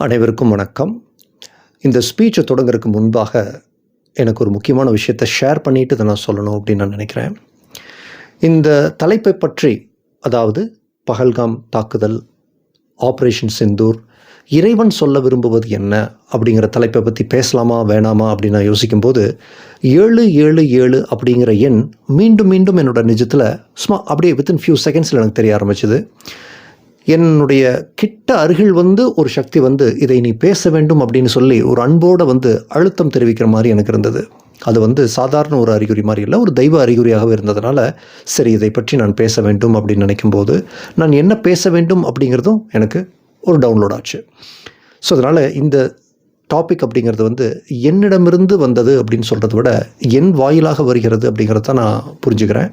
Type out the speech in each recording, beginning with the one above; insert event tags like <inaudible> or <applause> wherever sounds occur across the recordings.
அனைவருக்கும் வணக்கம். இந்த ஸ்பீச்சை தொடங்குறதுக்கு முன்பாக எனக்கு ஒரு முக்கியமான விஷயத்தை ஷேர் பண்ணிட்டு இதை நான் சொல்லணும் அப்படின்னு நான் நினைக்கிறேன். இந்த தலைப்பை பற்றி அதாவது பகல்காம் தாக்குதல் ஆப்ரேஷன் சிந்தூர் இறைவன் சொல்ல விரும்புவது என்ன அப்படிங்கிற தலைப்பை பற்றி பேசலாமா வேணாமா அப்படின்னு நான் யோசிக்கும்போது ஏழு ஏழு ஏழு அப்படிங்கிற எண் மீண்டும் மீண்டும் என்னோட நிஜத்தில் சும்மா அப்படியே வித்தின் ஃபியூ செகண்ட்ஸில் எனக்கு தெரிய ஆரம்பிச்சது. என்னுடைய கிட்ட அருகில் வந்து ஒரு சக்தி வந்து இதை நீ பேச வேண்டும் அப்படின்னு சொல்லி ஒரு அன்போடு வந்து அழுத்தம் தெரிவிக்கிற மாதிரி எனக்கு இருந்தது. அது வந்து சாதாரண ஒரு அறிகுறி மாதிரி இல்லை ஒரு தெய்வ அறிகுறியாகவே இருந்ததுனால சரி இதை பற்றி நான் பேச வேண்டும் அப்படின்னு நினைக்கும்போது நான் என்ன பேச வேண்டும் அப்படிங்கிறதும் எனக்கு ஒரு டவுன்லோட் ஆச்சு. ஸோ அதனால் இந்த டாபிக் அப்படிங்கிறது வந்து என்னிடமிருந்து வந்தது அப்படின்னு சொல்கிறத விட என் வாயிலாக வருகிறது அப்படிங்கிறத நான் புரிஞ்சுக்கிறேன்.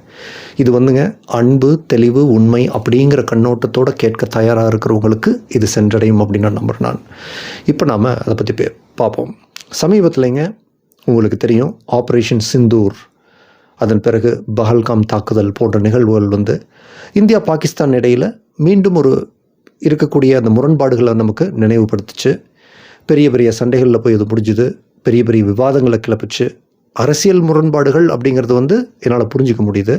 இது வந்துங்க அன்பு தெளிவு உண்மை அப்படிங்கிற கண்ணோட்டத்தோடு கேட்க தயாராக இருக்கிறவங்களுக்கு இது சென்றடையும் அப்படின்னு நான் நம்புகிறேன் நான். இப்போ நாம் அதை பற்றி பே பார்ப்போம் சமீபத்தில்ங்க உங்களுக்கு தெரியும் ஆப்ரேஷன் சிந்தூர் அதன் பிறகு பஹல்காம் தாக்குதல் போன்ற நிகழ்வுகள் வந்து இந்தியா பாகிஸ்தான் இடையில் மீண்டும் ஒரு இருக்கக்கூடிய அந்த முரண்பாடுகளை நமக்கு நினைவுபடுத்துச்சு. பெரிய பெரிய சண்டைகளில் போய் இது முடிஞ்சுது. பெரிய பெரிய விவாதங்களை கிளப்பிச்சு அரசியல் முரண்பாடுகள் அப்படிங்கிறது வந்து என்னால் புரிஞ்சிக்க முடியுது.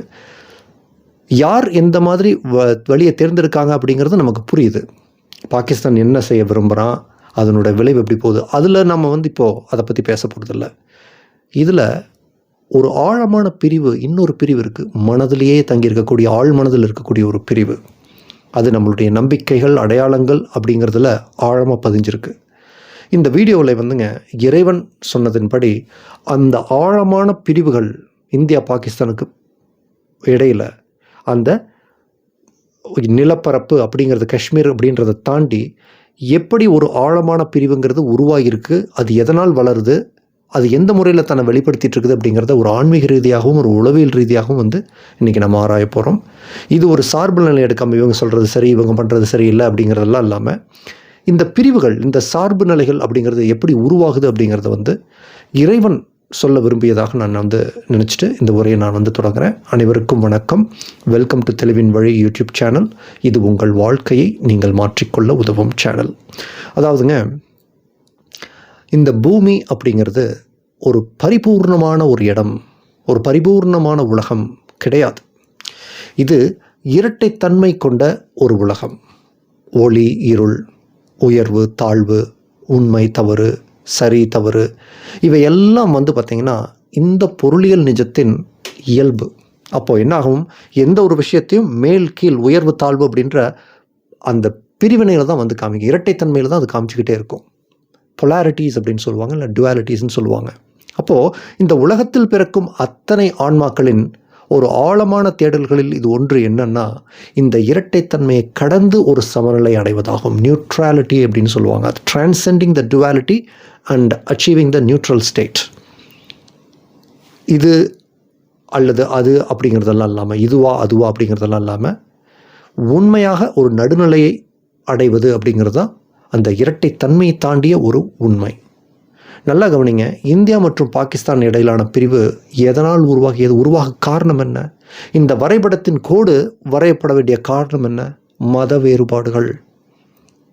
யார் எந்த மாதிரி வ வழியை தேர்ந்தெடுக்காங்க அப்படிங்கிறது நமக்கு புரியுது. பாகிஸ்தான் என்ன செய்ய விரும்புகிறான் அதனோட விளைவு எப்படி போகுது அதில் நம்ம வந்து இப்போது அதை பற்றி பேச போகிறதில்ல இதில் ஒரு ஆழமான பிரிவு இன்னொரு பிரிவு இருக்குது மனதிலேயே தங்கியிருக்கக்கூடிய ஆழ் மனதில் இருக்கக்கூடிய ஒரு பிரிவு. அது நம்மளுடைய நம்பிக்கைகள் அடையாளங்கள் அப்படிங்கிறதுல ஆழமாக பதிஞ்சிருக்கு. இந்த வீடியோவில் வந்துங்க இறைவன் சொன்னதின்படி அந்த ஆழமான பிரிவுகள் இந்தியா பாகிஸ்தானுக்கு இடையில் அந்த நிலப்பரப்பு அப்படிங்கிறது காஷ்மீர் அப்படின்றத தாண்டி எப்படி ஒரு ஆழமான பிரிவுங்கிறது உருவாகியிருக்கு அது எதனால் வளருது அது எந்த முறையில் தன்னை வெளிப்படுத்திட்டு இருக்குது அப்படிங்கிறத ஒரு ஆன்மீக ரீதியாகவும் ஒரு உளவியல் ரீதியாகவும் வந்து இன்றைக்கி நம்ம ஆராய போகிறோம் இது ஒரு சார்பு நிலை எடுக்காமல் இவங்க சொல்கிறது சரி இவங்க பண்ணுறது சரி இல்லை அப்படிங்கிறதெல்லாம் இல்லாமல் இந்த பிரிவுகள் இந்த சார்பு நிலைகள் அப்படிங்கிறது எப்படி உருவாகுது அப்படிங்கிறத வந்து இறைவன் சொல்ல விரும்பியதாக நான் வந்து நினச்சிட்டு இந்த உரையை நான் வந்து தொடங்குறேன். அனைவருக்கும் வணக்கம். வெல்கம் டு தெளிவின் வழி யூடியூப் சேனல் இது உங்கள் வாழ்க்கையை நீங்கள் மாற்றிக்கொள்ள உதவும் சேனல் அதாவதுங்க இந்த பூமி அப்படிங்கிறது ஒரு பரிபூர்ணமான ஒரு இடம் ஒரு பரிபூர்ணமான உலகம் கிடையாது. இது இரட்டைத்தன்மை கொண்ட ஒரு உலகம். ஒளி இருள் உயர்வு தாழ்வு உண்மை தவறு சரி தவறு இவையெல்லாம் வந்து பார்த்திங்கன்னா இந்த பொருளியல் நிஜத்தின் இயல்பு. அப்போது என்னாகும்? எந்த ஒரு விஷயத்தையும் மேல் கீழ் உயர்வு தாழ்வு அப்படின்ற அந்த பிரிவினையில் தான் வந்து காமிக்கும். இரட்டைத்தன்மையில் தான் அது காமிச்சிக்கிட்டே இருக்கும். பொலாரிட்டிஸ் அப்படின்னு சொல்லுவாங்க இல்லை டுவாலிட்டிஸ்ன்னு சொல்லுவாங்க. அப்போது இந்த உலகத்தில் பிறக்கும் அத்தனை ஆன்மாக்களின் ஒரு ஆழமான தேடல்களில் இது ஒன்று என்னன்னா இந்த இரட்டைத்தன்மையை கடந்து ஒரு சமநிலை அடைவதாகும். நியூட்ராலிட்டி அப்படின்னு சொல்லுவாங்க. அது transcending the duality and achieving the neutral state இது அல்லது அது அப்படிங்கிறதெல்லாம் இல்லாமல் இதுவா அதுவா அப்படிங்கிறதெல்லாம் இல்லாமல் உண்மையாக ஒரு நடுநிலையை அடைவது அப்படிங்கிறது தான் அந்த இரட்டைத்தன்மையை தாண்டிய ஒரு உண்மை. நல்லா கவனிங்க. இந்தியா மற்றும் பாகிஸ்தான் இடையிலான பிரிவு எதனால் உருவாகியது? உருவாக காரணம் என்ன? இந்த வரைபடத்தின் கோடு வரையப்பட வேண்டிய காரணம் என்ன? மத வேறுபாடுகள்.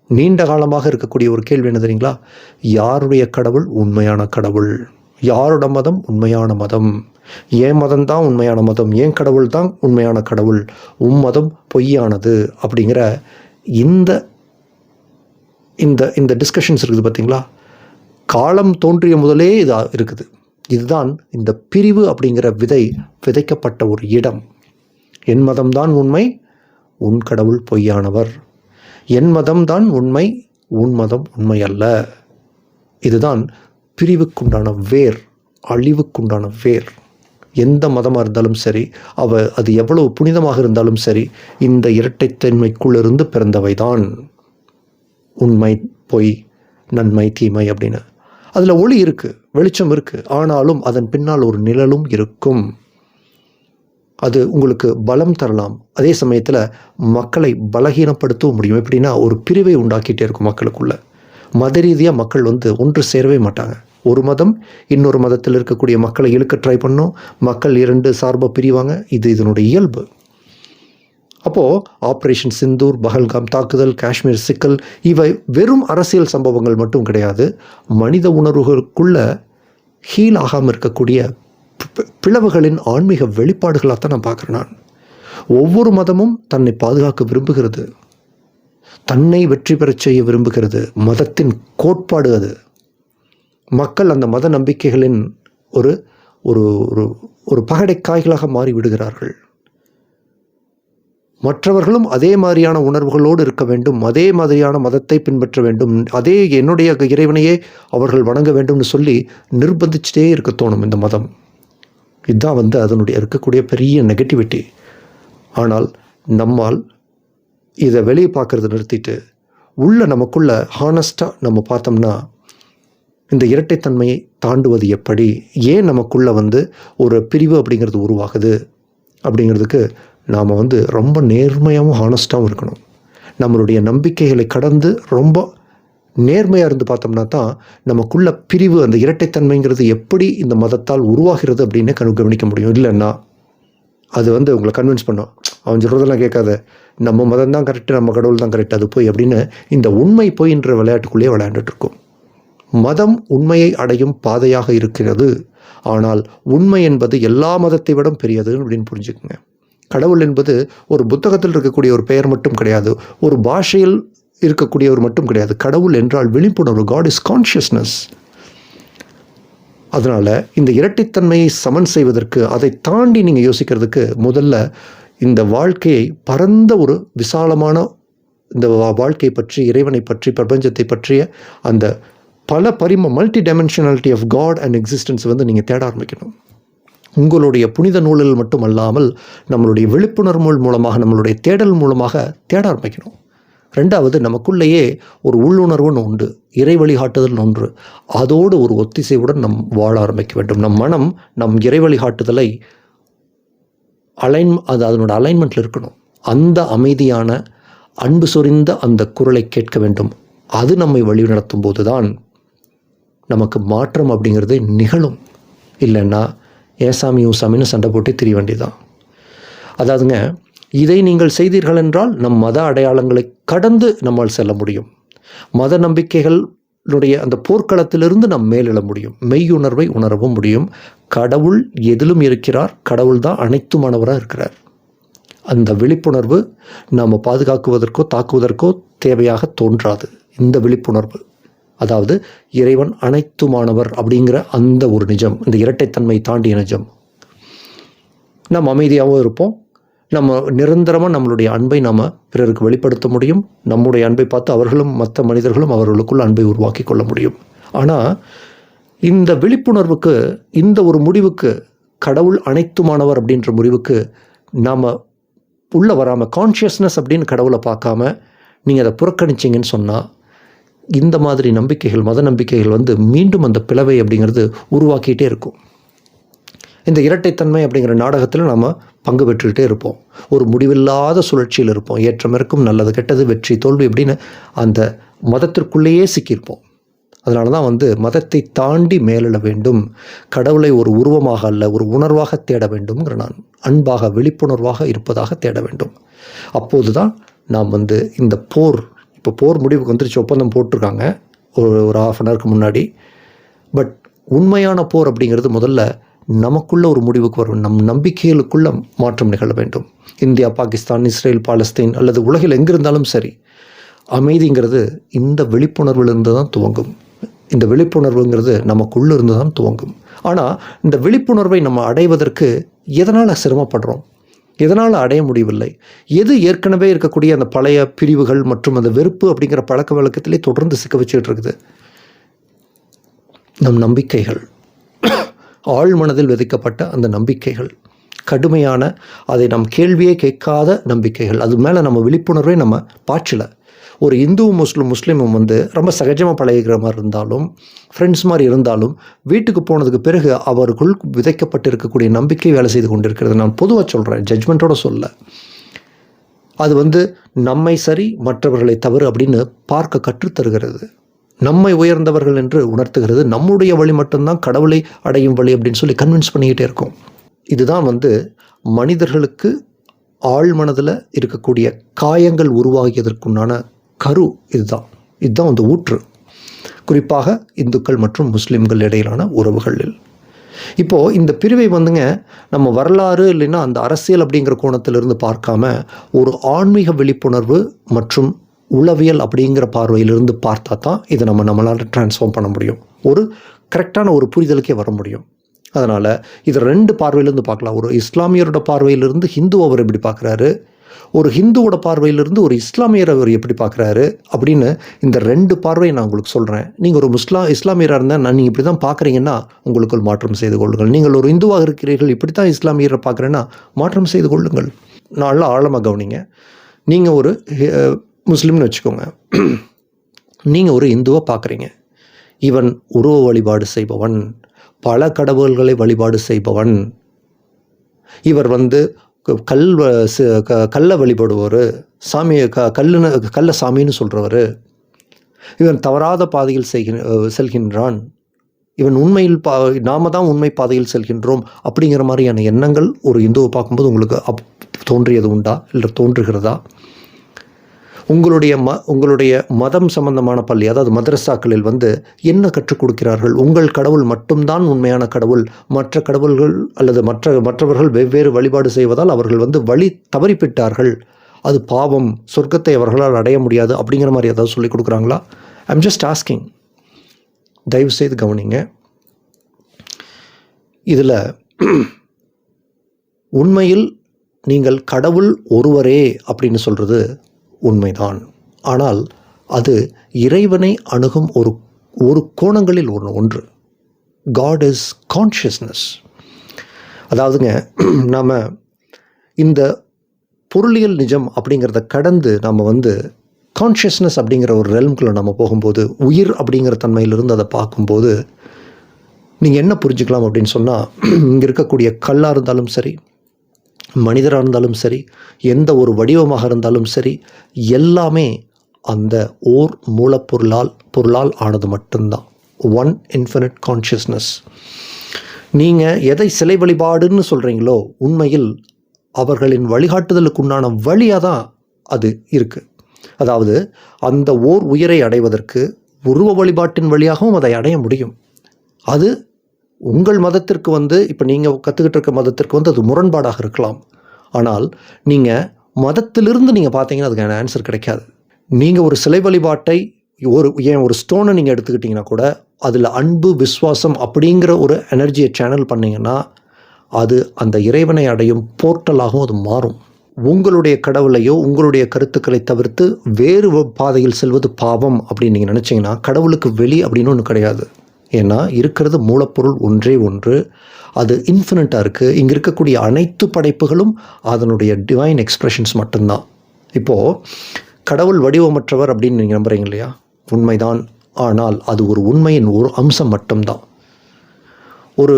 நீண்ட காலமாக இருக்கக்கூடிய ஒரு கேள்வி என்ன தெரியுங்களா? யாருடைய கடவுள்? உண்மையான கடவுள். யாரோட மதம்? உண்மையான மதம். ஏன் மதம் தான் உண்மையான மதம். ஏன் கடவுள் தான் உண்மையான கடவுள். உம் மதம் பொய்யானது அப்படிங்கிற இந்த இந்த இந்த டிஸ்கஷன்ஸ் இருக்குது பார்த்தீங்களா காலம் தோன்றிய முதலே இதாக இருக்குது. இதுதான் இந்த பிரிவு அப்படிங்கிற விதை விதைக்கப்பட்ட ஒரு இடம். என் மதம்தான் உண்மை உன் கடவுள் பொய்யானவர். என் மதம்தான் உண்மை உன் மதம் உண்மை அல்ல இதுதான் பிரிவுக்குண்டான வேர் அழிவுக்குண்டான வேர். எந்த மதமாக இருந்தாலும் சரி அவ அது எவ்வளவு புனிதமாக இருந்தாலும் சரி இந்த இரட்டைத்தன்மைக்குள்ளிருந்து பிறந்தவை தான் உண்மை பொய் நன்மை தீமை அப்படின்னு. அதில் ஒளி இருக்குது வெளிச்சம் இருக்குது ஆனாலும் அதன் பின்னால் ஒரு நிழலும் இருக்கும். அது உங்களுக்கு பலம் தரலாம். அதே சமயத்தில் மக்களை பலகீனப்படுத்தவும் முடியும். எப்படின்னா ஒரு பிரிவை உண்டாக்கிட்டே இருக்கும் மக்களுக்குள்ள. மத ரீதியாக மக்கள் வந்து ஒன்று சேரவே மாட்டாங்க. ஒரு மதம் இன்னொரு மதத்தில் இருக்கக்கூடிய மக்களை இழுக்க ட்ரை பண்ணும். மக்கள் இரண்டு சார்பாக பிரிவாங்க. இது இதனுடைய இயல்பு. அப்போது ஆப்ரேஷன் சிந்தூர் பஹல்காம் தாக்குதல் காஷ்மீர் சிக்கல் இவை வெறும் அரசியல் சம்பவங்கள் மட்டும் கிடையாது மனித உணர்வுகளுக்குள்ள ஹீல் ஆகாமல் இருக்கக்கூடிய பிளவுகளின் ஆன்மீக வெளிப்பாடுகளாக தான் நான் பார்க்குறேன் நான். ஒவ்வொரு மதமும் தன்னை பாதுகாக்க விரும்புகிறது. தன்னை வெற்றி பெறச் செய்ய விரும்புகிறது. மதத்தின் கோட்பாடு அது. மக்கள் அந்த மத நம்பிக்கைகளின் ஒரு ஒரு ஒரு ஒரு பகடைக்காய்களாக மாறி விடுகிறார்கள் மற்றவர்களும் அதே மாதிரியான உணர்வுகளோடு இருக்க வேண்டும் அதே மாதிரியான மதத்தை பின்பற்ற வேண்டும் அதே என்னுடைய இறைவனையே அவர்கள் வணங்க வேண்டும்னு சொல்லி நிர்பந்திச்சுட்டே இருக்க தோணும் இந்த மதம். இதுதான் வந்து அதனுடைய இருக்கக்கூடிய பெரிய நெகட்டிவிட்டி ஆனால் நம்மால் இதை வெளியே பார்க்குறத நிறுத்திட்டு உள்ள நமக்குள்ள ஹானஸ்ட்டாக நம்ம பார்த்தோம்னா இந்த இரட்டைத்தன்மையை தாண்டுவது எப்படி? ஏன் நமக்குள்ளே வந்து ஒரு பிரிவு அப்படிங்கிறது உருவாகுது? அப்படிங்கிறதுக்கு நாம் வந்து ரொம்ப நேர்மையாகவும் ஹானஸ்ட்டாகவும் இருக்கணும். நம்மளுடைய நம்பிக்கைகளை கடந்து ரொம்ப நேர்மையாக இருந்து பார்த்தோம்னா தான் நமக்குள்ள பிரிவு அந்த இரட்டைத்தன்மைங்கிறது எப்படி இந்த மதத்தால் உருவாகிறது அப்படின்னு கண் கவனிக்க முடியும். இல்லைன்னா அது வந்து உங்களை கன்வின்ஸ் பண்ணும். அவன் சொல்கிறதெல்லாம் கேட்காத. நம்ம மதம் தான் கரெக்டு நம்ம கடவுள் தான் கரெக்ட் அது போய் அப்படின்னு இந்த உண்மை போயின்ற விளையாட்டுக்குள்ளேயே விளையாண்டுட்டுருக்கும் மதம் உண்மையை அடையும் பாதையாக இருக்கிறது. ஆனால் உண்மை என்பது எல்லா மதத்தை விட பெரியது அப்படின்னு புரிஞ்சுக்குங்க. கடவுள் என்பது ஒரு புத்தகத்தில் இருக்கக்கூடிய ஒரு பெயர் மட்டும் கிடையாது ஒரு பாஷையில் இருக்கக்கூடியவர் மட்டும் கிடையாது. கடவுள் என்றால் விழிப்புணர்வு காட் இஸ் கான்ஷியஸ்னஸ் அதனால் இந்த இரட்டைத்தன்மையை சமன் செய்வதற்கு அதை தாண்டி நீங்கள் யோசிக்கிறதுக்கு முதல்ல இந்த வாழ்க்கையை பரந்த ஒரு விசாலமான இந்த வாழ்க்கையை பற்றி இறைவனை பற்றி பிரபஞ்சத்தை பற்றிய அந்த பல பரிம multi dimensionality of God and existence வந்து நீங்கள் தேட ஆரம்பிக்கணும். உங்களுடைய புனித நூலில் மட்டுமல்லாமல் நம்மளுடைய விழிப்புணர்வு மூலமாக நம்மளுடைய தேடல் மூலமாக தேட ஆரம்பிக்கணும் ரெண்டாவது நமக்குள்ளேயே ஒரு உள்ளுணர்வுன்னு உண்டு இறை வழிகாட்டுதல் ஒன்று. அதோடு ஒரு ஒத்திசைவுடன் நம் வாழ ஆரம்பிக்க வேண்டும். நம் மனம் நம் இறை வழிகாட்டுதலை அலைன் அது அதனோட அலைன்மெண்ட்டில் இருக்கணும். அந்த அமைதியான அன்பு சொரிந்த அந்த குரலை கேட்க வேண்டும். அது நம்மை வழிநடத்தும் போது தான் நமக்கு மாற்றம் அப்படிங்கிறது நிகழும். இல்லைன்னா ஏசாமி ஊசாமின்னு சண்டை போட்டு திரிய வேண்டியதான் அதாவதுங்க இதை நீங்கள் செய்தீர்கள் என்றால் நம் மத அடையாளங்களை கடந்து நம்மால் செல்ல முடியும். மத நம்பிக்கைகளுடைய அந்த போர்க்களத்திலிருந்து நாம் மேலெழ முடியும். மெய்யுணர்வை உணரவும் முடியும். கடவுள் எதிலும் இருக்கிறார் கடவுள் தான் அனைத்துமானவராக இருக்கிறார். அந்த விழிப்புணர்வு நாம் பாதுகாக்குவதற்கோ தாக்குவதற்கோ தேவையாக தோன்றாது. இந்த விழிப்புணர்வு. அதாவது இறைவன் அனைத்துமானவர் அப்படிங்கிற அந்த ஒரு நிஜம் இந்த இரட்டைத்தன்மை தாண்டிய நிஜம். நாம் அமைதியாகவும் இருப்போம். நம்ம நிரந்தரமாக நம்மளுடைய அன்பை நாம் பிறருக்கு வெளிப்படுத்த முடியும். நம்முடைய அன்பை பார்த்து அவர்களும் மற்ற மனிதர்களும் அவர்களுக்குள் அன்பை உருவாக்கி கொள்ள முடியும். ஆனால் இந்த விழிப்புணர்வுக்கு இந்த ஒரு முடிவுக்கு கடவுள் அனைத்துமானவர் அப்படின்ற முடிவுக்கு நாம் உள்ளே வராமல் கான்ஷியஸ்னஸ் அப்படின்னு கடவுளை பார்க்காம நீங்கள் அதை புறக்கணிச்சிங்கன்னு சொன்னால் இந்த மாதிரி நம்பிக்கைகள் மத நம்பிக்கைகள் வந்து மீண்டும் அந்த பிளவை அப்படிங்கிறது உருவாக்கிட்டே இருக்கும். இந்த இரட்டைத்தன்மை அப்படிங்கிற நாடகத்தில் நாம் பங்கு பெற்றுக்கிட்டே இருப்போம். ஒரு முடிவில்லாத சுழற்சியில் இருப்போம். ஏற்றம் இருக்கும் நல்லது கெட்டது வெற்றி தோல்வி அப்படின்னு அந்த மதத்திற்குள்ளேயே சிக்கியிருப்போம். அதனால தான் வந்து மதத்தை தாண்டி மேலிட வேண்டும். கடவுளை ஒரு உருவமாக அல்ல ஒரு உணர்வாக தேட வேண்டும்ங்கிற நான் அன்பாக விழிப்புணர்வாக இருப்பதாக தேட வேண்டும். அப்போது தான் நாம் வந்து இந்த போர் இப்போ போர் முடிவுக்கு வந்துருச்சு ஒப்பந்தம் போட்டிருக்காங்க. ஒரு ஒரு ஆஃப் அன் ஹவருக்கு முன்னாடி. பட் உண்மையான போர் அப்படிங்கிறது முதல்ல நமக்குள்ள ஒரு முடிவுக்கு வரும். நம் நம்பிக்கைகளுக்குள்ள மாற்றம் நிகழ வேண்டும். இந்தியா பாகிஸ்தான் இஸ்ரேல் பாலஸ்தீன் அல்லது உலகில் எங்கிருந்தாலும் சரி அமைதிங்கிறது இந்த விழிப்புணர்விலிருந்து தான் துவங்கும். இந்த விழிப்புணர்வுங்கிறது நமக்குள்ளே இருந்து தான் துவங்கும். ஆனால் இந்த விழிப்புணர்வை நம்ம அடைவதற்கு எதனால் சிரமப்படுறோம்? எதனால் அடைய முடியவில்லை? எது ஏற்கனவே இருக்கக்கூடிய அந்த பழைய பிரிவுகள் மற்றும் அந்த வெறுப்பு அப்படிங்கிற பழக்க வழக்கத்திலே தொடர்ந்து சிக்க வச்சுக்கிட்டு இருக்குது நம் நம்பிக்கைகள். ஆழ் மனதில் விதைக்கப்பட்ட அந்த நம்பிக்கைகள். கடுமையான அதை நம் கேள்வியே கேட்காத நம்பிக்கைகள். அது மேலே நம்ம விழிப்புணர்வே நம்ம பாய்ச்சலை. ஒரு இந்துவும் முஸ்லீம் முஸ்லீமும் வந்து ரொம்ப சகஜமாக பழகிக்கிற மாதிரி இருந்தாலும் ஃப்ரெண்ட்ஸ் மாதிரி இருந்தாலும் வீட்டுக்கு போனதுக்கு பிறகு அவருக்குள் விதைக்கப்பட்டு இருக்கக்கூடிய நம்பிக்கை வேலை செய்து கொண்டிருக்கிறது. நான் பொதுவாக சொல்கிறேன் ஜட்ஜ்மெண்ட்டோட சொல்ல. அது வந்து நம்மை சரி மற்றவர்களை தவறு அப்படின்னு பார்க்க கற்றுத்தருகிறது நம்மை உயர்ந்தவர்கள் என்று உணர்த்துகிறது. நம்முடைய வழி மட்டும்தான் கடவுளை அடையும் வழி அப்படின்னு சொல்லி கன்வின்ஸ் பண்ணிக்கிட்டே இருக்கும். இதுதான் வந்து மனிதர்களுக்கு ஆழ் மனதில் இருக்கக்கூடிய காயங்கள் உருவாகியதற்குண்டான கரு இதுதான். இதுதான் அந்த ஊற்று. குறிப்பாக இந்துக்கள் மற்றும் முஸ்லீம்கள் இடையிலான உறவுகளில். இப்போது இந்த பிரிவை வந்துங்க நம்ம வரலாறு இல்லைன்னா அந்த அரசியல் அப்படிங்கிற கோணத்திலிருந்து பார்க்காம ஒரு ஆன்மீக விழிப்புணர்வு மற்றும் உளவியல் அப்படிங்கிற பார்வையிலிருந்து பார்த்தா தான் இதை நம்ம நம்மளால் ட்ரான்ஸ்ஃபார்ம் பண்ண முடியும். ஒரு கரெக்டான ஒரு புரிதலுக்கே வர முடியும். அதனால் இது ரெண்டு பார்வையிலேருந்து பார்க்கலாம். ஒரு இஸ்லாமியரோட பார்வையிலிருந்து ஹிந்து அவர் எப்படி பார்க்குறாரு. ஒரு ஹிந்துவோட பார்வையிலிருந்து ஒரு இஸ்லாமியர் அவர் எப்படி பார்க்குறாரு அப்படின்னு இந்த ரெண்டு பார்வையை நான் உங்களுக்கு சொல்கிறேன் நீங்கள் ஒரு முஸ்லா இஸ்லாமியராக இருந்தால் நான் நீங்கள் இப்படி தான் பார்க்குறீங்கன்னா உங்களுக்குள் மாற்றம் செய்து கொள்ளுங்கள். நீங்கள் ஒரு இந்துவாக இருக்கிறீர்கள் இப்படி தான் இஸ்லாமியரை பார்க்குறேன்னா மாற்றம் செய்து கொள்ளுங்கள். நல்லா ஆழமாக கவனிங்க. நீங்கள் ஒரு முஸ்லீம்னு வச்சுக்கோங்க. நீங்கள் ஒரு இந்துவை பார்க்குறீங்க. இவன் உருவ வழிபாடு செய்பவன் பல கடவுள்களை வழிபாடு செய்பவன். இவர் வந்து கல் வ- க- கல்லை வழிபடுவார். சாமியை க கல்லுன்னு கல்ல சாமின்னு சொல்கிறவர் இவன் தவறாத பாதையில் செய்கின் செல்கின்றான். இவன் உண்மையில் பா நாம தான் உண்மை பாதையில் செல்கின்றோம் அப்படிங்கிற மாதிரியான எண்ணங்கள் ஒரு இந்துவை பார்க்கும்போது உங்களுக்கு அப் தோன்றியது உண்டா? இல்லை தோன்றுகிறதா? உங்களுடைய ம உங்களுடைய மதம் சம்பந்தமான பள்ளி அதாவது மதரசாக்களில் வந்து என்ன கற்றுக் கொடுக்கிறார்கள்? உங்கள் கடவுள் மட்டும்தான் உண்மையான கடவுள். மற்ற கடவுள்கள் அல்லது மற்ற மற்றவர்கள் வெவ்வேறு வழிபாடு செய்வதால் அவர்கள் வந்து வழி தவறிப்பிட்டார்கள். அது பாவம். சொர்க்கத்தை அவர்களால் அடைய முடியாது அப்படிங்கிற மாதிரி ஏதாவது சொல்லிக் கொடுக்குறாங்களா? ஐம் ஜஸ்ட் ஆஸ்கிங் தயவு செய்து கவனிங்க. இதில் உண்மையில் நீங்கள் கடவுள் ஒருவரே அப்படின்னு சொல்கிறது உண்மைதான். ஆனால் அது இறைவனை அணுகும் ஒரு ஒரு கோணங்களில் ஒன்று ஒன்று. காட் இஸ் கான்ஷியஸ்னஸ் அதாவதுங்க நாம் இந்த பொருளியல் நிஜம் அப்படிங்கிறத கடந்து நம்ம வந்து கான்ஷியஸ்னஸ் அப்படிங்கிற ஒரு ரெல்ம்குள்ளே நம்ம போகும்போது உயிர் அப்படிங்கிற தன்மையிலிருந்து அதை பார்க்கும்போது நீங்கள் என்ன புரிஞ்சுக்கலாம் அப்படின்னு சொன்னால் இங்கே இருக்கக்கூடிய கல்லாக இருந்தாலும் சரி மனிதராக இருந்தாலும் சரி எந்த ஒரு வடிவமாக இருந்தாலும் சரி எல்லாமே அந்த ஓர் மூலப்பொருளால் பொருளால் ஆனது மட்டும்தான். ஒன் இன்ஃபினிட் கான்ஷியஸ்னஸ் நீங்கள் எதை சிலை வழிபாடுன்னு சொல்கிறீங்களோ உண்மையில் அவர்களின் வழிகாட்டுதலுக்குண்டான வழியாக தான் அது இருக்குது அதாவது அந்த ஓர் உயிரை அடைவதற்கு உருவ வழிபாட்டின் வழியாகவும் அதை அடைய முடியும். அது உங்கள் மதத்திற்கு வந்து இப்போ நீங்கள் கற்றுக்கிட்டு இருக்க மதத்திற்கு வந்து அது முரண்பாடாக இருக்கலாம். ஆனால் நீங்கள் மதத்திலிருந்து நீங்கள் பார்த்தீங்கன்னா அதுக்கான ஆன்சர் கிடைக்காது. நீங்கள் ஒரு சிலை வழிபாட்டை ஒரு ஏன் ஒரு ஸ்டோனை நீங்கள் எடுத்துக்கிட்டிங்கன்னா கூட அதில் அன்பு விஸ்வாசம் அப்படிங்கிற ஒரு எனர்ஜியை சேனல் பண்ணீங்கன்னா அது அந்த இறைவனை அடையும் போர்ட்டலாகவும் அது மாறும். உங்களுடைய கடவுளையோ உங்களுடைய கருத்துக்களை தவிர்த்து வேறு பாதையில் செல்வது பாவம் அப்படின்னு நீங்கள் நினச்சிங்கன்னா கடவுளுக்கு வெளி அப்படின்னு ஒன்று கிடையாது. ஏன்னா இருக்கிறது மூலப்பொருள் ஒன்றே ஒன்று. அது இன்ஃபினிட்டாக இருக்குது இங்கே இருக்கக்கூடிய அனைத்து படைப்புகளும் அதனுடைய டிவைன் எக்ஸ்பிரஷன்ஸ் மட்டும்தான். இப்போது கடவுள் வடிவமற்றவர் அப்படின்னு நீங்கள் நம்புறீங்க இல்லையா? உண்மைதான். ஆனால் அது ஒரு உண்மையின் ஒரு அம்சம் மட்டும்தான். ஒரு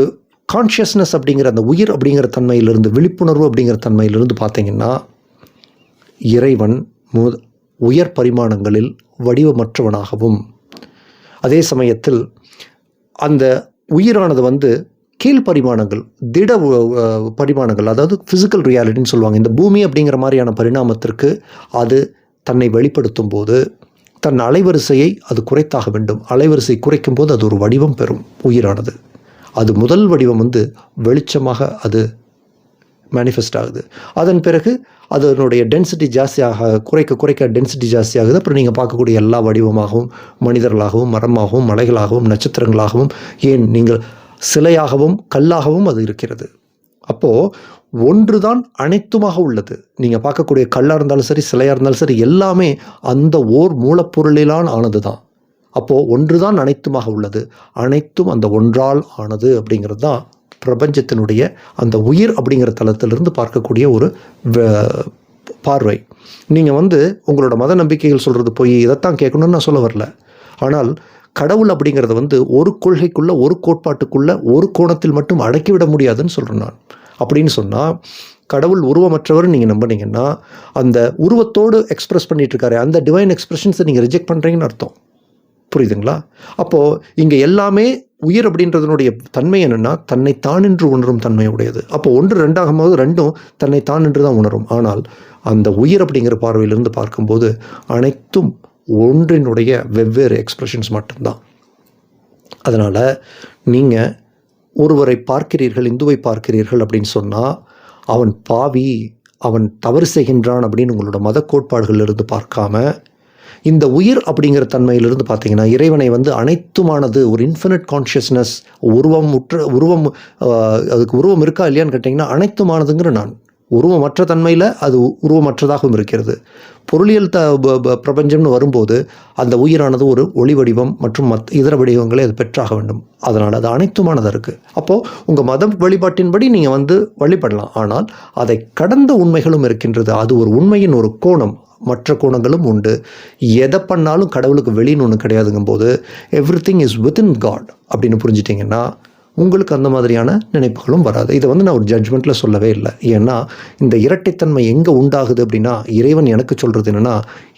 கான்ஷியஸ்னஸ் அப்படிங்கிற அந்த உயிர் அப்படிங்கிற தன்மையிலிருந்து விழிப்புணர்வு அப்படிங்கிற தன்மையிலிருந்து பார்த்தீங்கன்னா இறைவன் மு உயர் பரிமாணங்களில் வடிவமற்றவனாகவும் அதே சமயத்தில் அந்த உயிரானது வந்து கீழ் பரிமாணங்கள் திட பரிமாணங்கள் அதாவது ஃபிசிக்கல் ரியாலிட்டின்னு சொல்லுவாங்க. இந்த பூமி அப்படிங்கிற மாதிரியான பரிணாமத்திற்கு அது தன்னை வெளிப்படுத்தும் போது தன் அலைவரிசையை அது குறைத்தாக வேண்டும். அலைவரிசை குறைக்கும் போது அது ஒரு வடிவம் பெறும் உயிரானது. அது முதல் வடிவம் வந்து வெளிச்சமாக அது மேனிஃபெஸ்ட் ஆகுது. அதன் பிறகு அதனுடைய டென்சிட்டி ஜாஸ்தியாக குறைக்க குறைக்க டென்சிட்டி ஜாஸ்தியாகுது. அப்புறம் நீங்கள் பார்க்கக்கூடிய எல்லா வடிவமாகவும் மனிதர்களாகவும் மரமாகவும் மலைகளாகவும் நட்சத்திரங்களாகவும் ஏன் நீங்கள் சிலையாகவும் கல்லாகவும் அது இருக்கிறது. அப்போது ஒன்று தான் அனைத்துமாக உள்ளது. நீங்கள் பார்க்கக்கூடிய கல்லாக இருந்தாலும் சரி சிலையாக இருந்தாலும் சரி எல்லாமே அந்த ஓர் மூலப்பொருளிலான் ஆனது தான் அப்போது ஒன்று தான் அனைத்துமாக உள்ளது. அனைத்தும் அந்த ஒன்றால் ஆனது அப்படிங்கிறது தான் பிரபஞ்சத்தினுடைய அந்த உயிர் அப்படிங்கிற தளத்திலிருந்து பார்க்கக்கூடிய ஒரு வ- பார்வை. நீங்கள் வந்து உங்களோட மத நம்பிக்கைகள் சொல்கிறது போய் இதைத்தான் கேட்கணும்னு நான் சொல்ல வரல. ஆனால் கடவுள் அப்படிங்கிறத வந்து ஒரு கொள்கைக்குள்ளே ஒரு கோட்பாட்டுக்குள்ளே ஒரு கோணத்தில் மட்டும் அடக்கிவிட முடியாதுன்னு சொல்கிறேன் நான். அப்படின்னு சொன்னால் கடவுள் உருவமற்றவர் நீங்கள் நம்புனீங்கன்னா அந்த உருவத்தோடு எக்ஸ்ப்ரெஸ் பண்ணிகிட்டு இருக்காரு அந்த டிவைன் எக்ஸ்பிரஷன்ஸை நீங்கள் ரிஜெக்ட் பண்ணுறீங்கன்னு அர்த்தம். புரியுதுங்களா? அப்போது இங்கே எல்லாமே உயிர் அப்படின்றதனுடைய தன்மை என்னென்னா தன்னை தான் என்று உணரும் தன்மை உடையது அப்போ ஒன்று ரெண்டாகும் போது ரெண்டும் தன்னை தான் என்று தான் உணரும். ஆனால் அந்த உயிர் அப்படிங்கிற பார்வையிலிருந்து பார்க்கும்போது அனைத்தும் ஒன்றினுடைய வெவ்வேறு எக்ஸ்பிரஷன்ஸ் மட்டும்தான். அதனால் நீங்கள் ஒருவரை பார்க்கிறீர்கள் இந்துவை பார்க்கிறீர்கள் அப்படின்னு சொன்னால் அவன் பாவி அவன் தவறு செய்கின்றான் அப்படின்னு உங்களோட மத கோட்பாடுகளிலிருந்து பார்க்காம இந்த உயிர் அப்படிங்கிற தன்மையிலிருந்து பார்த்தீங்கன்னா இறைவனை வந்து அனைத்துமானது ஒரு இன்ஃபினிட் கான்ஷியஸ்னஸ் உருவம் உற்ற உருவம் அதுக்கு உருவம் இருக்கா இல்லையான்னு கேட்டிங்கன்னா அனைத்துமானதுங்கிற நான். உருவமற்ற தன்மையில் அது உருவமற்றதாகவும் இருக்கிறது. பொருளியல் த ப- ப- பிரபஞ்சம்னு வரும்போது அந்த உயிரானது ஒரு ஒளி வடிவம் மற்றும் மத் இதர வடிவங்களை அது பெற்றாக வேண்டும். அதனால் அது அனைத்துமானதாக இருக்குது அப்போது உங்கள் மத வழிபாட்டின்படி நீங்கள் வந்து வழிபடலாம். ஆனால் அதை கடந்த உண்மைகளும் இருக்கின்றது. அது ஒரு உண்மையின் ஒரு கோணம். மற்ற கோணங்களும் உண்டு. எதை பண்ணாலும் கடவுளுக்கு வெளின்னு ஒன்று கிடையாதுங்கும்போது everything is within God அப்படின்னு புரிஞ்சிட்டிங்கன்னா உங்களுக்கு அந்த மாதிரியான நினைப்புகளும் வராது. இதை வந்து நான் ஒரு ஜட்ஜ்மெண்ட்டில் சொல்லவே இல்லை. ஏன்னா இந்த இரட்டைத்தன்மை எங்கே உண்டாகுது அப்படின்னா இறைவன் எனக்கு சொல்கிறது என்னென்னா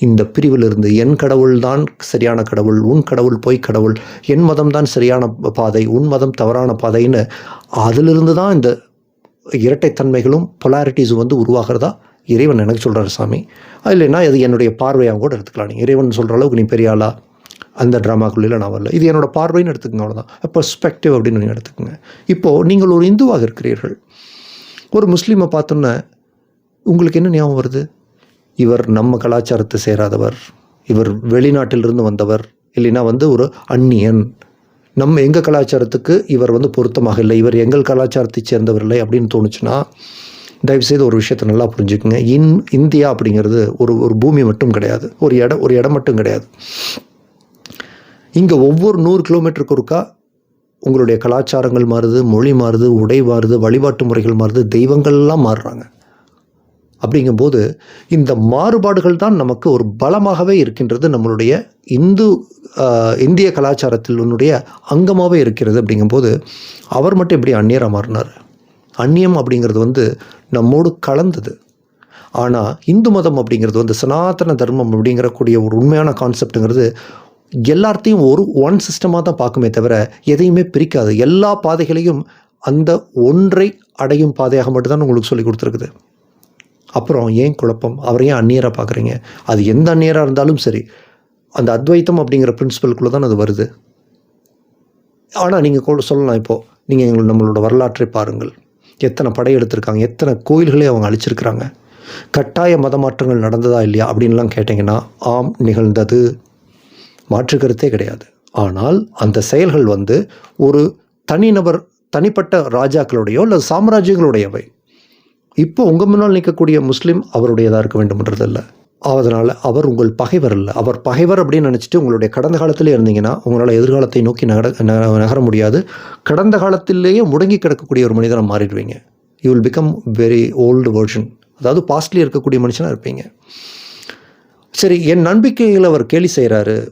இந்த பிரிவிலிருந்து என் கடவுள் தான் சரியான கடவுள் உன் கடவுள் பொய் கடவுள் என் மதம் தான் சரியான பாதை உன் மதம் தவறான பாதைன்னு அதிலிருந்து தான் இந்த இரட்டைத்தன்மைகளும் பொலாரிட்டிஸும் வந்து உருவாகிறதா? இறைவன் எனக்கு சொல்கிறார் சாமி. இல்லைன்னா அது என்னுடைய பார்வையாக கூட எடுத்துக்கலாம். நீ இறைவன் சொல்கிற அளவுக்கு நீ பெரிய ஆளா? அந்த ட்ராமாக்குள்ளே நான் வரல. இது என்னோடய பார்வைன்னு எடுத்துக்கங்க அவ்வளோதான் பெர்ஸ்பெக்டிவ் அப்படின்னு நீங்கள் எடுத்துக்கோங்க. இப்போது நீங்கள் ஒரு இந்துவாக இருக்கிறீர்கள். ஒரு முஸ்லீமை பார்த்தோன்னே உங்களுக்கு என்ன ஞாபகம் வருது? இவர் நம்ம கலாச்சாரத்தை சேராதவர். இவர் வெளிநாட்டிலிருந்து வந்தவர். இல்லைன்னா வந்து ஒரு அந்நியன். நம்ம எங்கள் கலாச்சாரத்துக்கு இவர் வந்து பொருத்தமாக இல்லை. இவர் எங்கள் கலாச்சாரத்தை சேர்ந்தவர் இல்லை அப்படின்னு தோணுச்சுன்னா தயவுசெய்து ஒரு விஷயத்தை நல்லா புரிஞ்சுக்குங்க. இன் இந்தியா அப்படிங்கிறது ஒரு ஒரு பூமி மட்டும் கிடையாது. ஒரு இடம் ஒரு இடம் மட்டும் கிடையாது. இங்கே ஒவ்வொரு நூறு கிலோமீட்டருக்கு ஒருக்கா உங்களுடைய கலாச்சாரங்கள் மாறுது மொழி மாறுது உடை மாறுது வழிபாட்டு முறைகள் மாறுது தெய்வங்கள்லாம் மாறுறாங்க. அப்படிங்கும்போது இந்த மாறுபாடுகள் தான் நமக்கு ஒரு பலமாகவே இருக்கின்றது நம்மளுடைய இந்து இந்திய கலாச்சாரத்தினுடைய அங்கமாகவே இருக்கிறது அப்படிங்கும்போது அவர் மட்டும் எப்படி அந்நியராக மாறினார்? அந்நியம் அப்படிங்கிறது வந்து நம்மோடு கலந்தது. ஆனால் இந்து மதம் அப்படிங்கிறது வந்து சனாதன தர்மம் அப்படிங்கிறக்கூடிய ஒரு உண்மையான கான்செப்ட்டுங்கிறது எல்லாத்தையும் ஒரு ஒன் சிஸ்டமாக தான் பார்க்குமே தவிர எதையுமே பிரிக்காது. எல்லா பாதைகளையும் அந்த ஒன்றை அடையும் பாதையாக மட்டும்தான் உங்களுக்கு சொல்லி கொடுத்துருக்குது. அப்புறம் ஏன் குழப்பம்? அவரையும் ஏன் அந்நியராக பார்க்குறீங்க? அது எந்த அந்நியராக இருந்தாலும் சரி அந்த அத்வைத்தம் அப்படிங்கிற பிரின்சிபல்குள்ளே தான் அது வருது. ஆனால் நீங்கள் சொல்லலாம் இப்போது நீங்கள் எங்கள் நம்மளோட வரலாற்றை பாருங்கள். எத்தனை படையெடுத்திருக்காங்க எத்தனை கோயில்களே அவங்க அழிச்சிருக்கிறாங்க கட்டாய மத மாற்றங்கள் நடந்ததா இல்லையா அப்படின்லாம் கேட்டிங்கன்னா ஆம் நிகழ்ந்தது. மாற்று கருத்தே கிடையாது. ஆனால் அந்த செயல்கள் வந்து ஒரு தனிநபர் தனிப்பட்ட ராஜாக்களுடையோ அல்லது சாம்ராஜ்யங்களுடையவை. இப்போ உங்கள் முன்னால் நிற்கக்கூடிய முஸ்லீம் அவருடையதாக இருக்க வேண்டும்ன்றதில்ல. அதனால் அவர் உங்கள் பகைவர் இல்லை அவர் பகைவர் அப்படின்னு நினச்சிட்டு உங்களுடைய கடந்த காலத்திலே இருந்தீங்கன்னா உங்களால் எதிர்காலத்தை நோக்கி நகர ந- நகர முடியாது. கடந்த காலத்திலேயே முடங்கி கிடக்கக்கூடிய ஒரு மனிதனை மாறிடுவீங்க. You will become very old version அதாவது பாஸ்ட்லி இருக்கக்கூடிய மனுஷனாக இருப்பீங்க. சரி என் நம்பிக்கையில் அவர் கேலி செய்கிறாரு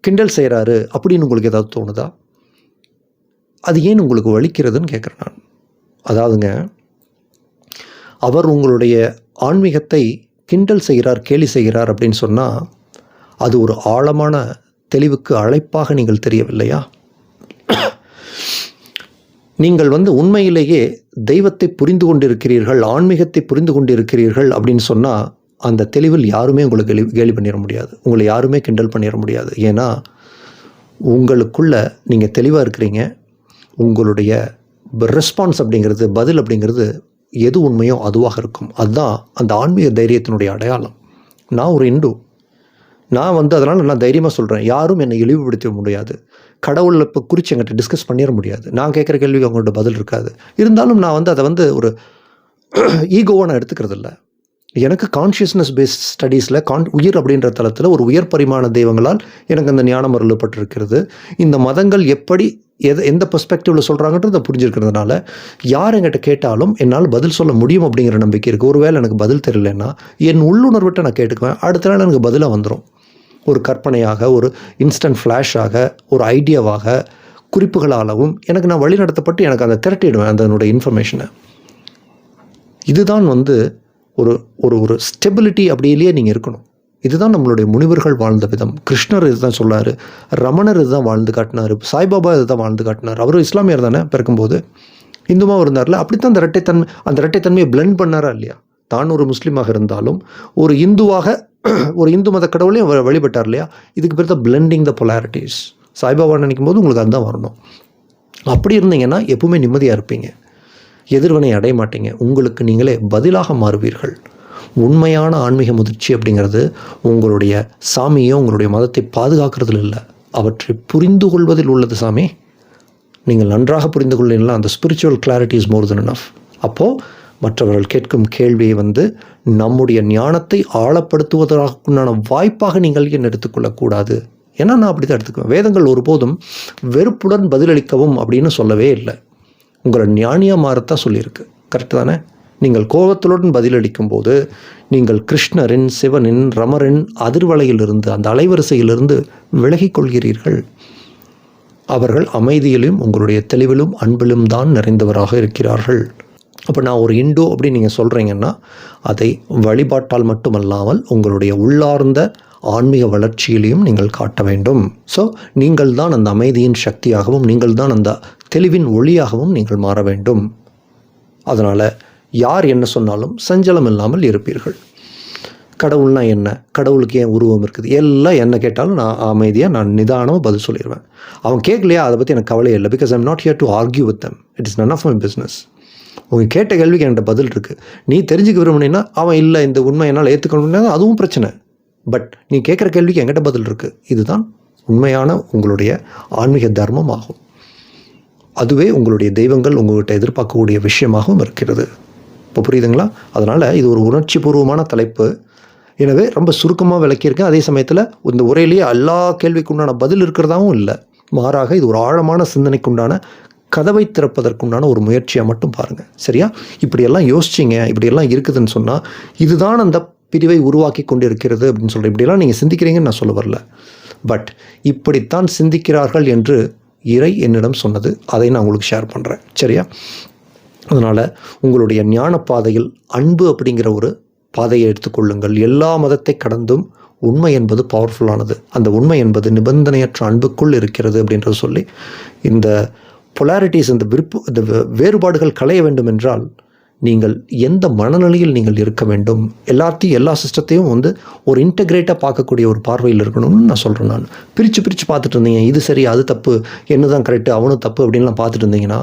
கிண்டல் செய்கிறாரு அப்படின்னு உங்களுக்கு ஏதாவது தோணுதா? அது ஏன் உங்களுக்கு வலிக்கிறதுன்னு கேட்குறேன் நான். அதாவதுங்க அவர் உங்களுடைய ஆன்மீகத்தை கிண்டல் செய்கிறார் கேலி செய்கிறார் அப்படின்னு சொன்னால் அது ஒரு ஆழமான தெளிவுக்கு அழைப்பாக நீங்கள் தெரியவில்லையா? நீங்கள் வந்து உண்மையிலேயே தெய்வத்தை புரிந்து கொண்டிருக்கிறீர்கள் ஆன்மீகத்தை புரிந்து கொண்டிருக்கிறீர்கள் அப்படின்னு சொன்னால் அந்த தெளிவில் யாருமே உங்களை கேலி கேலி பண்ணிட முடியாது. உங்களை யாருமே கிண்டல் பண்ணிட முடியாது. ஏன்னா உங்களுக்குள்ள நீங்கள் தெளிவாக இருக்கிறீங்க. உங்களுடைய ரெஸ்பான்ஸ் அப்படிங்கிறது பதில் அப்படிங்கிறது எது உண்மையோ அதுவாக இருக்கும். அதுதான் அந்த ஆன்மீக தைரியத்தினுடைய அடையாளம். நான் ஒரு இந்து. நான் வந்து அதனால் நான் தைரியமாக சொல்கிறேன் யாரும் என்னை இழிவுபடுத்த முடியாது. கடவுளில் இப்போ குறித்து எங்கிட்ட டிஸ்கஸ் பண்ணிட முடியாது. நான் கேட்குற கேள்விக்கு அவங்கள்ட்ட பதில் இருக்காது. இருந்தாலும் நான் வந்து அதை வந்து ஒரு <clears throat> ஈகோவாக நான் எடுத்துக்கிறது இல்லை எனக்கு கான்ஷியஸ்னஸ் பேஸ்ட் ஸ்டடீஸில் கான் உயிர் அப்படின்ற தளத்தில் ஒரு உயர் பரிமாண தெய்வங்களால் எனக்கு அந்த ஞானம் அருளப்பட்டிருக்கிறது. இந்த மதங்கள் எப்படி எது எந்த பெர்ஸ்பெக்டிவில் சொல்கிறாங்கன்றத புரிஞ்சிருக்கிறதுனால யார் எங்கிட்ட கேட்டாலும் என்னால் பதில் சொல்ல முடியும் அப்படிங்கிற நம்பிக்கை இருக்குது ஒருவேளை எனக்கு பதில் தெரியலன்னா என் உள்ளுணர்விட்ட நான் கேட்டுக்குவேன். அடுத்த நாள் எனக்கு பதிலாக வந்துடும் ஒரு கற்பனையாக ஒரு இன்ஸ்டன்ட் ஃப்ளாஷாக ஒரு ஐடியாவாக குறிப்புகளாகவும் எனக்கு நான் வழி நடத்தப்பட்டு எனக்கு அதை திரட்டிடுவேன் அதனுடைய இன்ஃபர்மேஷனை இதுதான் வந்து ஒரு ஒரு ஒரு ஸ்டெபிலிட்டி அப்படியிலேயே நீங்கள் இருக்கணும். இதுதான் நம்மளுடைய முனிவர்கள் வாழ்ந்த விதம். கிருஷ்ணர் இதுதான் சொல்லார். ரமணர் இதுதான் வாழ்ந்து காட்டினார். சாய்பாபா இதுதான் வாழ்ந்து காட்டினார். அவரும் இஸ்லாமியர் தானே பிறக்கும்போது? இந்துமாவும் இருந்தார்ல? அப்படித்தான் அந்த இரட்டைத்தன்மை அந்த இரட்டைத்தன்மையை பிளெண்ட் பண்ணாரா இல்லையா? தான் ஒரு முஸ்லீமாக இருந்தாலும் ஒரு இந்துவாக <clears throat> ஒரு இந்து மத கடவுளையும் அவர் வழிபட்டார் இல்லையா? இதுக்கு பேர் தான் பிளெண்டிங் த பொலாரிட்டிஸ் சாய்பாபா நினைக்கும் போது உங்களுக்கு அதுதான் வரணும். அப்படி இருந்தீங்கன்னா எப்பவுமே நிம்மதியாக இருப்பீங்க. எதிர்வினை அடைய மாட்டீங்க. உங்களுக்கு நீங்களே பதிலாக மாறுவீர்கள். உண்மையான ஆன்மீக முதிர்ச்சி அப்படிங்கிறது உங்களுடைய சாமியோ உங்களுடைய மதத்தை பாதுகாக்கிறதுல இல்லை. அவற்றை புரிந்து கொள்வதில் உள்ளது சாமி. நீங்கள் நன்றாக புரிந்து கொள்ளீங்களா? அந்த spiritual clarity is more than enough அப்போது மற்றவர்கள் கேட்கும் கேள்வியை வந்து நம்முடைய ஞானத்தை ஆழப்படுத்துவதற்குண்டான வாய்ப்பாக நீங்கள் என்ன எடுத்துக்கொள்ளக்கூடாது. ஏன்னா நான் அப்படி தான் எடுத்துக்குவேன். வேதங்கள் ஒருபோதும் வெறுப்புடன் பதிலளிக்கவும் அப்படின்னு சொல்லவே இல்லை. உங்களை ஞானியாக மாறத்தான் சொல்லியிருக்கு. கரெக்டு தானே? நீங்கள் கோபத்துடன் பதிலளிக்கும் போது நீங்கள் கிருஷ்ணரின் சிவனின் ரமரின் அதிர்வலையிலிருந்து அந்த அலைவரிசையிலிருந்து விலகிக் கொள்கிறீர்கள். அவர்கள் அமைதியிலும் உங்களுடைய தெளிவிலும் அன்பிலும் தான் நிறைந்தவராக இருக்கிறார்கள். அப்போ நான் ஒரு இண்டோ அப்படின்னு நீங்கள் சொல்கிறீங்கன்னா அதை வழிபாட்டால் மட்டுமல்லாமல் உங்களுடைய உள்ளார்ந்த ஆன்மீக வளர்ச்சியிலையும் நீங்கள் காட்ட வேண்டும். ஸோ நீங்கள் தான் அந்த அமைதியின் சக்தியாகவும் நீங்கள் தான் அந்த தெளிவின் ஒளியாகவும் நீங்கள் மாற வேண்டும். அதனால் யார் என்ன சொன்னாலும் சஞ்சலம் இல்லாமல் இருப்பீர்கள். கடவுள்னா என்ன? கடவுளுக்கு ஏன் உருவம் இருக்குது? எல்லாம் என்ன கேட்டாலும் நான் அமைதியாக நான் நிதானமாக பதில் சொல்லிடுவேன் அவன் கேட்கலையா அதை பற்றி எனக்கு கவலையே இல்லை. Because I'm not here to argue with them it is none of my business உங்கள் கேட்ட கேள்விக்கு என்கிட்ட பதில் இருக்குது நீ தெரிஞ்சுக்க விரும்பினீன்னா அவன் இல்லை இந்த உண்மை என்னால் ஏற்றுக்கணும்னா அதுவும் பிரச்சனை. பட் நீ கேட்குற கேள்விக்கு என்கிட்ட பதில் இருக்குது இதுதான் உண்மையான உங்களுடைய ஆன்மீக தர்மம் ஆகும் அதுவே உங்களுடைய தெய்வங்கள் உங்கள்கிட்ட எதிர்பார்க்கக்கூடிய விஷயமாகவும் இருக்கிறது. இப்போ புரியுதுங்களா? அதனால் இது ஒரு உணர்ச்சி பூர்வமான தலைப்பு. எனவே ரொம்ப சுருக்கமாக விளக்கியிருக்கேன். அதே சமயத்தில் இந்த உரையிலேயே எல்லா கேள்விக்குண்டான பதில் இருக்கிறதாவும் இல்லை. மாறாக இது ஒரு ஆழமான சிந்தனைக்குண்டான கதவை திறப்பதற்குண்டான ஒரு முயற்சியாக மட்டும் பாருங்கள் சரியா? இப்படியெல்லாம் யோசிச்சிங்க இப்படியெல்லாம் இருக்குதுன்னு சொன்னால் இதுதான் அந்த பிரிவை உருவாக்கி கொண்டு இருக்கிறது அப்படின்னு சொல்கிறேன் இப்படியெல்லாம் நீங்கள் சிந்திக்கிறீங்கன்னு நான் சொல்ல வரல. பட் இப்படித்தான் சிந்திக்கிறார்கள் என்று இறை என்னிடம் சொன்னது. அதை நான் உங்களுக்கு ஷேர் பண்ணுறேன் சரியா? அதனால் உங்களுடைய ஞான பாதையில் அன்பு அப்படிங்கிற ஒரு பாதையை எடுத்துக்கொள்ளுங்கள் எல்லா மதத்தை கடந்தும் உண்மை என்பது பவர்ஃபுல்லானது அந்த உண்மை என்பது நிபந்தனையற்ற அன்புக்குள் இருக்கிறது அப்படின்றத சொல்லி இந்த பொலாரிட்டிஸ் இந்த விருப்பு இந்த வே- வேறுபாடுகள் களைய வேண்டும் என்றால் நீங்கள் எந்த மனநிலையில் நீங்கள் இருக்க வேண்டும் எல்லாத்தையும் எல்லா சிஸ்டத்தையும் வந்து ஒரு இன்டகிரேட்டாக பார்க்கக்கூடிய ஒரு பார்வையில் இருக்கணும்னு நான் சொல்கிறேன் நான். பிரித்து பிரித்து பார்த்துட்டு இருந்தீங்க இது சரி அது தப்பு என்ன தான் கரெக்டு அவனும் தப்பு அப்படின்லாம் பார்த்துட்டு இருந்தீங்கன்னா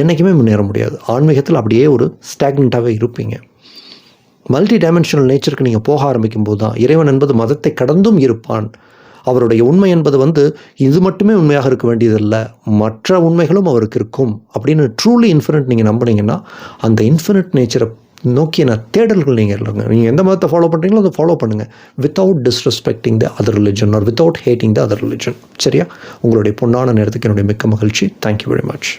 என்றைக்குமே முன்னேற முடியாது. ஆன்மீகத்தில் அப்படியே ஒரு ஸ்டாக்னண்ட்டாகவே இருப்பீங்க. மல்டி டைமென்ஷனல் நேச்சருக்கு நீங்கள் போக ஆரம்பிக்கும் போது தான் இறைவன் என்பது மதத்தை கடந்தும் இருப்பான். அவருடைய உண்மை என்பது வந்து இது மட்டுமே உண்மையாக இருக்க வேண்டியதில்லை மற்ற உண்மைகளும் அவருக்கு இருக்கும் அப்படின்னு ட்ரூலி இன்ஃபினிட் நீங்கள் நம்புனீங்கன்னா அந்த இன்ஃபினிட் நேச்சரை நோக்கிய தேடல்கள் நீங்கள் இல்லைங்க. நீங்கள் எந்த மதத்தை ஃபாலோ பண்ணுறீங்களோ அதை ஃபாலோ பண்ணுங்கள் without disrespecting the other religion or without hating the other religion சரியா? உங்களுடைய பொன்னான நேரத்துக்கு என்னுடைய மிக்க மகிழ்ச்சி. Thank you very much